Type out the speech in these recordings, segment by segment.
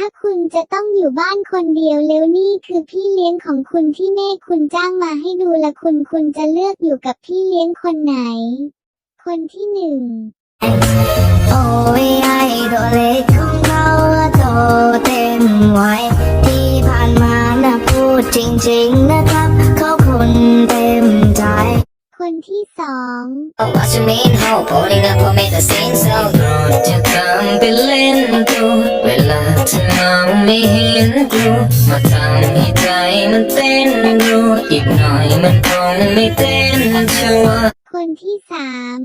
ถ้าคุณจะต้องอยู่บ้านคนเดียวแล้วนี่คือพี่เลี้ยงของคุณที่แม่คุณจ้างมาให้ดูละคุณคุณจะเลือกอยู่กับพี่เลี้ยงคนไหน คนที่หนึ่งโอ้ยไอ้ตัวเลของเขาโตเต็มวัยที่ผ่านมานะพูดจริงๆนะครับเขาคนเต็มใจ คนที่สอง Oh, what you mean? How pulling up will make the scene so จะทำไปเล่นดูเวลาเธอมองไม่เห็นกูมาทำให้ใจมันเต้นดูอีกหน่อยมันคงไม่เต้นชัวร์คนที่สาม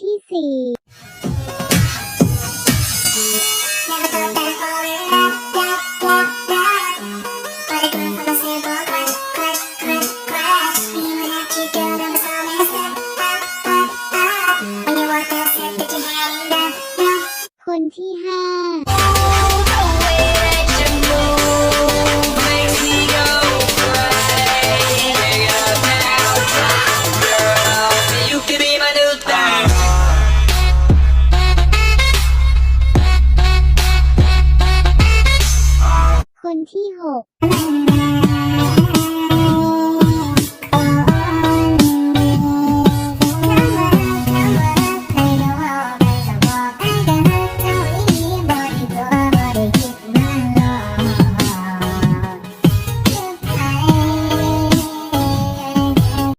ที่คนที่ห้า ที่ 6